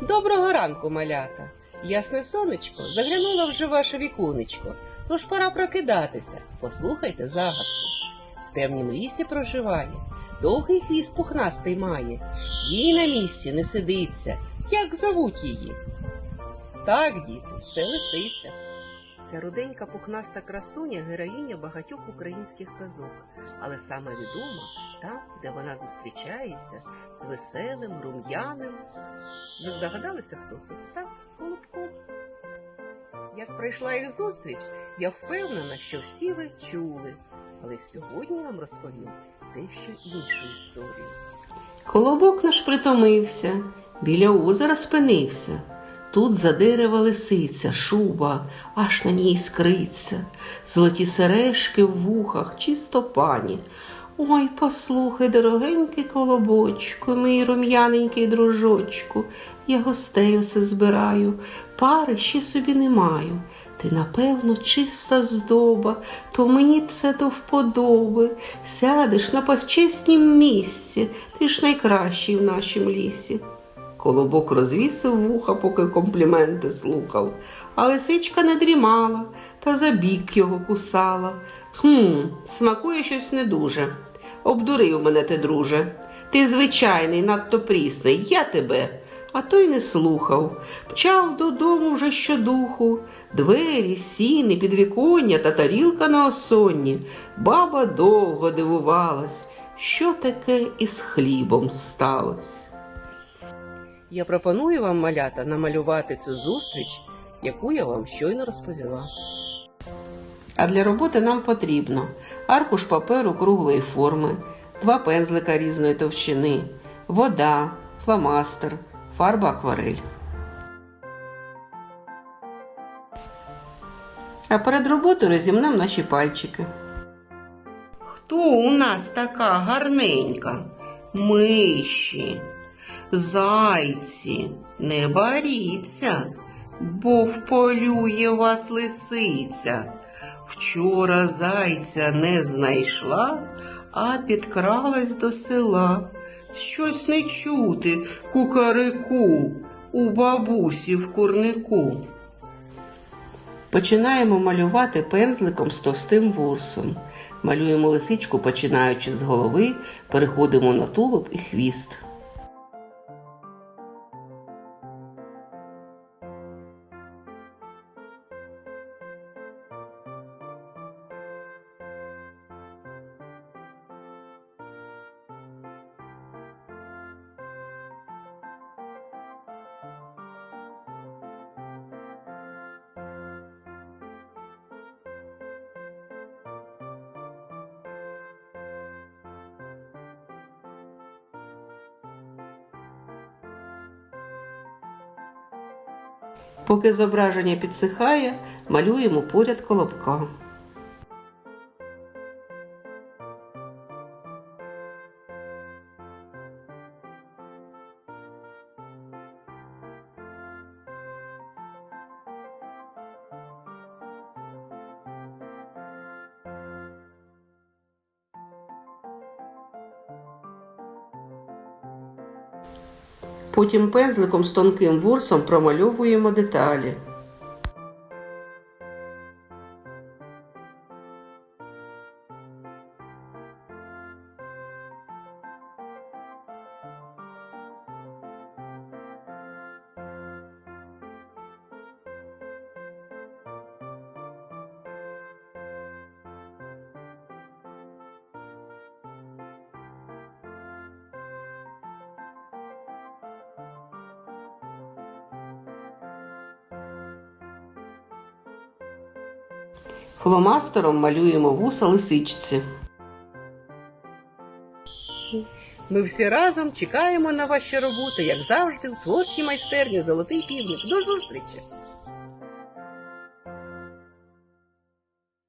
Доброго ранку, малята. Ясне сонечко заглянуло вже ваше віконечко, тож пора прокидатися. Послухайте загадку. В темнім лісі проживає, довгий хвіст пухнастий має, їй на місці не сидиться. Як зовуть її? Так, діти, це лисиця. Ця руденька пухнаста красуня героїня багатьох українських казок, але саме відома там, де вона зустрічається з веселим, рум'яним. Ви здогадалися, хто це? Так, Колобко. Як пройшла їх зустріч, я впевнена, що всі ви чули. Але сьогодні вам розповім дещо іншу історію. Колобок наш притомився, біля озера спинився. Тут за дерева лисиця, шуба, аж на ній іскриться, золоті сережки в вухах, чисто пані. Ой, послухай, дорогенький колобочку, мій рум'яненький дружочку, я гостей оце збираю, пари ще собі не маю. Ти, напевно, чиста здоба, то мені це до вподоби. Сядеш на почеснім місці, ти ж найкращий в нашім лісі. Колобок розвісив вуха, поки компліменти слухав, а лисичка не дрімала та за бік його кусала. Хм, смакує щось не дуже. Обдурив мене ти, друже. Ти звичайний, надто прісний, я тебе. А той не слухав, мчав додому вже щодуху, двері, сіни, підвіконня та тарілка на осонні. Баба довго дивувалась, що таке із хлібом сталося. Я пропоную вам, малята, намалювати цю зустріч, яку я вам щойно розповіла. А для роботи нам потрібно аркуш паперу круглої форми, два пензлика різної товщини, вода, фломастер, фарба акварель. А перед роботою розімнемо наші пальчики. Хто у нас така гарненька? Миші, зайці, не боріться, бо вполює вас лисиця. Вчора зайця не знайшла, а підкралась до села. Щось не чути кукарику у бабусі в курнику. Починаємо малювати пензликом з товстим ворсом. Малюємо лисичку, починаючи з голови, переходимо на тулуб і хвіст. Поки зображення підсихає, малюємо поряд колобка. Потім пензликом з тонким ворсом промальовуємо деталі. Фломастером малюємо вуса лисичці. Ми всі разом чекаємо на ваші роботи, як завжди, у творчій майстерні Золотий півник. До зустрічі!